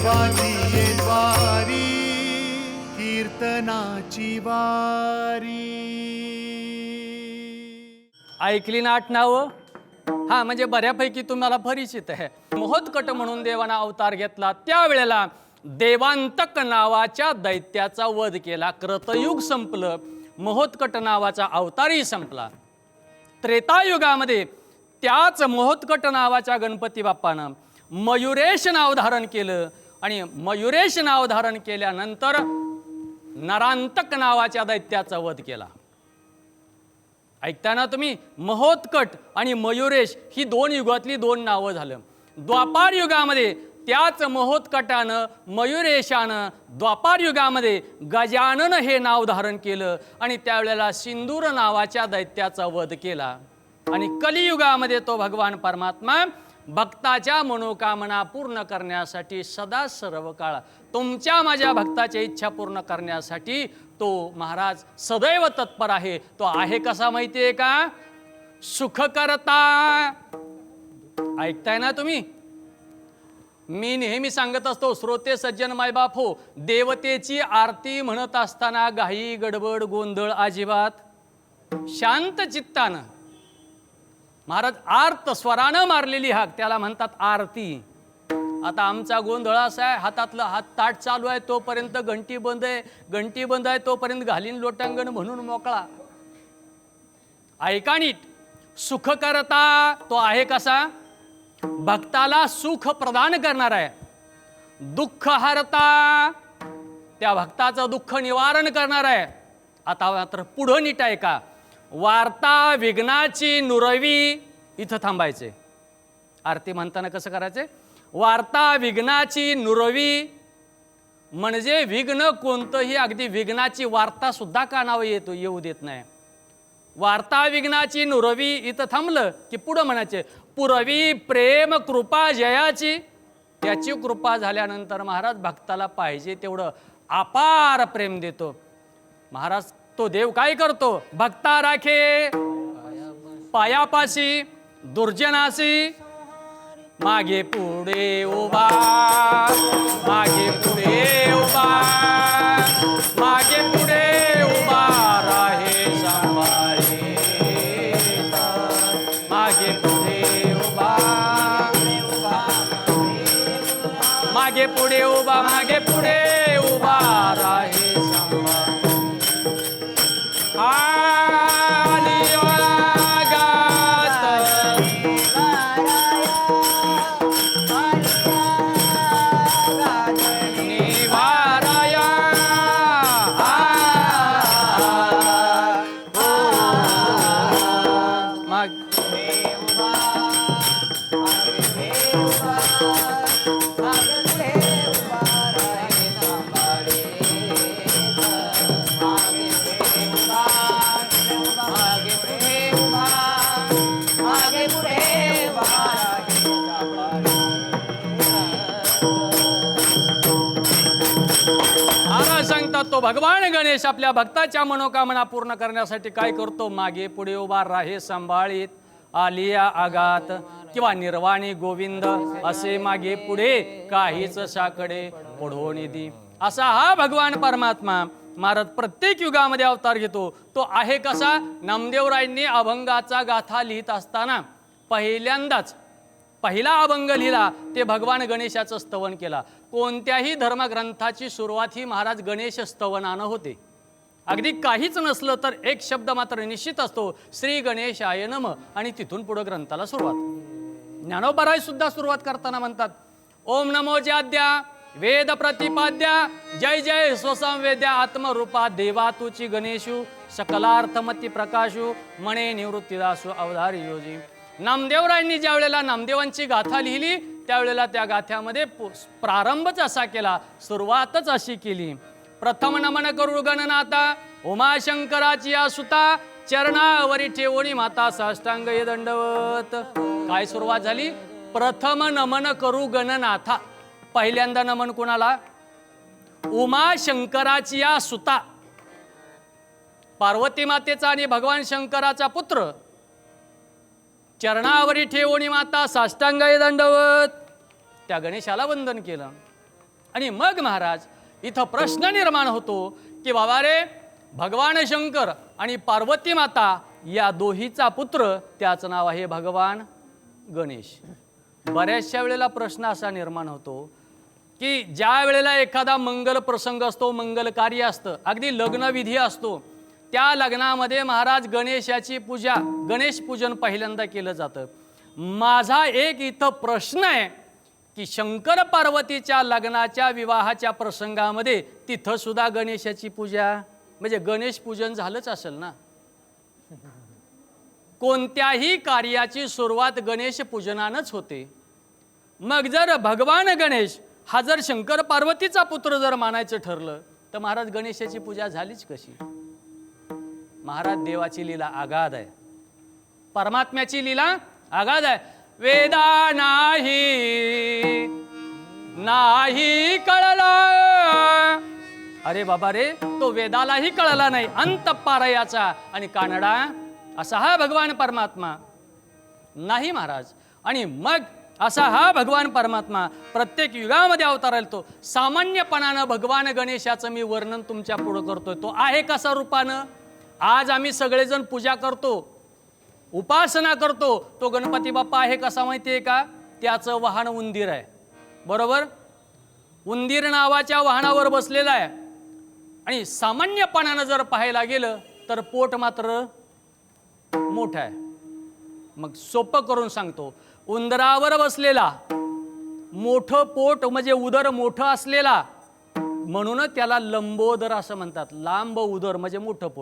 देवाची द्वारी कीर्तनाची वारी. ऐकली नाट नावं हा म्हणजे बऱ्यापैकी तुम्हाला परिचित आहे. मोहतकट म्हणून देवाना अवतार घेतला त्यावेळेला देवांतक नावाच्या दैत्याचा वध केला क्रतयुग संपलं महोत्कट नावाचा अवतारही संपला. त्रेतायुगामध्ये त्याच महोत्कट नावाच्या गणपती बाप्पानं मयुरेश नाव धारण केलं आणि मयुरेश नाव धारण केल्यानंतर नरांतक नावाच्या दैत्याचा वध केला. ऐकताना तुम्ही महोत्कट आणि मयुरेश ही दोन युगातली दोन नावं झालं. द्वापार युगामध्ये त्याच महोत्कटानं मयुरेशानं द्वापार युगामध्ये गजानन हे नाव धारण केलं आणि त्यावेळेला सिंदूर नावाच्या दैत्याचा वध केला. आणि कलियुगामध्ये तो भगवान परमात्मा भक्ताच्या मनोकामना पूर्ण करण्यासाठी सदा सर्व काळ तुमच्या माझ्या भक्ताच्या इच्छा पूर्ण करण्यासाठी तो महाराज सदैव तत्पर आहे. तो आहे कसा माहिती आहे का? सुख करता ऐकताय ना तुम्ही? मी नेहमी सांगत असतो श्रोते सज्जन मायबाप हो देवतेची आरती म्हणत असताना घाई गडबड गोंधळ अजिबात शांत चित्तानं महाराज आर्त स्वरानं मारलेली हाक. त्याला म्हणतात आरती. आता आमचा गोंधळ असा आहे हातातलं हात ताट चालू आहे तोपर्यंत घंटी बंद आहे. घंटी बंद आहे तोपर्यंत घालीन लोटांगण म्हणून मोकळा. ऐका नीट. सुख करता तो आहे कसा? भक्ताला सुख प्रदान करणार आहे. दुःख हरता त्या भक्ताचं दुःख निवारण करणार आहे. आता मात्र पुढं नीट ऐका. वार्ता विघ्नाची नुरवी इथं थांबायचे. आरती म्हणताना कसं करायचे? वार्ता विघ्नाची नुरवी म्हणजे विघ्न कोणतंही अगदी विघ्नाची वार्ता सुद्धा कानावर येतो येऊ देत नाही. वार्ता विघ्नाची नुरवी इथं थांबलं की पुढं म्हणायचे पुरवी प्रेम कृपा जयाची. त्याची कृपा झाल्यानंतर महाराज भक्ताला पाहिजे तेवढं अपार प्रेम देतो. महाराज तो देव काय करतो? भक्ता राखे. पायापाशी दुर्जनाशी मागे पुढे उभा. मागे पुढे उभा. तो भगवान गणेश आपल्या भक्ताच्या मनोकामना पूर्ण करण्यासाठी काय करतो? मागे पुढे उभा राहे सांभाळीत आलिया आगात किंवा निर्वाणी गोविंद असे मागे पुढे काहीच साकडे पुढो दी असा हा भगवान परमात्मा महाराज प्रत्येक युगामध्ये अवतार घेतो. तो आहे कसा? नामदेवरायांनी अभंगाचा गाथा लिहित असताना पहिल्यांदाच पहिला अभंग लिहिला ते भगवान गणेशाचं स्तवन केला. कोणत्याही धर्मग्रंथाची सुरुवात ही महाराज गणेश स्तवनानं होते. अगदी काहीच नसलं तर एक शब्द मात्र निश्चित असतो श्री गणेश आय नम. आणि तिथून पुढं ग्रंथाला सुरुवात. ज्ञानोबराय सुद्धा सुरुवात करताना म्हणतात ओम नमो जाद्या वेद प्रतिपाद्या जय जय स्वसंवेद्या आत्मरूपा देवा तुची गणेशू सकलार्थमती प्रकाशू मणे निवृत्तीदासू अवधारी योजी नामदेवरायांनी ज्या वेळेला नामदेवांची गाथा लिहिली त्यावेळेला त्या गाथ्यामध्ये प्रारंभच असा केला सुरुवातच अशी केली. प्रथम नमन करू गणनाथा उमाशंकराची या सुता चरणावरी ठेवणी माता साष्टांग ये दंडवत. काय सुरुवात झाली? प्रथम नमन करू गणनाथा. पहिल्यांदा नमन कोणाला? उमाशंकराची या सुता पार्वती मातेचा आणि भगवान शंकराचा पुत्र चरणावरी ठेवणी माता साष्टांगाई दंडवत. त्या गणेशाला वंदन केलं. आणि मग महाराज इथं प्रश्न निर्माण होतो की बाबा रे भगवान शंकर आणि पार्वती माता या दोहीचा पुत्र त्याचं नाव आहे भगवान गणेश. बऱ्याचशा वेळेला प्रश्न असा निर्माण होतो की ज्या वेळेला एखादा मंगल प्रसंग असतो मंगल कार्य असतं अगदी लग्नविधी असतो त्या लग्नामध्ये महाराज गणेशाची पूजा गणेश पूजन पहिल्यांदा केलं जातं. माझा एक इथं प्रश्न आहे की शंकर पार्वतीच्या लग्नाच्या विवाहाच्या प्रसंगामध्ये तिथं सुद्धा गणेशाची पूजा? म्हणजे गणेश पूजन झालंच असेल ना? कोणत्याही कार्याची सुरुवात गणेश पूजनानंच होते. मग जर भगवान गणेश हा जर शंकर पार्वतीचा पुत्र जर मानायचं ठरलं तर महाराज गणेशाची पूजा झालीच कशी? महाराज देवाची लीला आगाध आहे. परमात्म्याची लीला आगाध आहे. वेदा नाही नाही कळला. अरे बाबा रे तो वेदालाही कळला नाही. अंत पारयाचा. आणि कानडा असा हा भगवान परमात्मा. नाही महाराज. आणि मग असा हा भगवान परमात्मा प्रत्येक युगामध्ये अवतारायला तो सामान्यपणानं भगवान गणेशाचं मी वर्णन तुमच्या पुढं करतोय. तो आहे कसा रूपानं? आज आम्ही सगळेजण पूजा करतो उपासना करतो. तो गणपती बाप्पा आहे कसा माहिती आहे का? त्याचं वाहन उंदीर आहे. बरोबर? उंदीर नावाच्या वाहनावर बसलेला आहे. आणि सामान्यपणानं जर पाहायला गेलं तर पोट मात्र मोठं आहे. मग सोपं करून सांगतो. उंदरावर बसलेला मोठं पोट म्हणजे उदर मोठं असलेला म्हणून त्याला लंबोदर असं म्हणतात. लांब उदर म्हणजे मोठं पोट.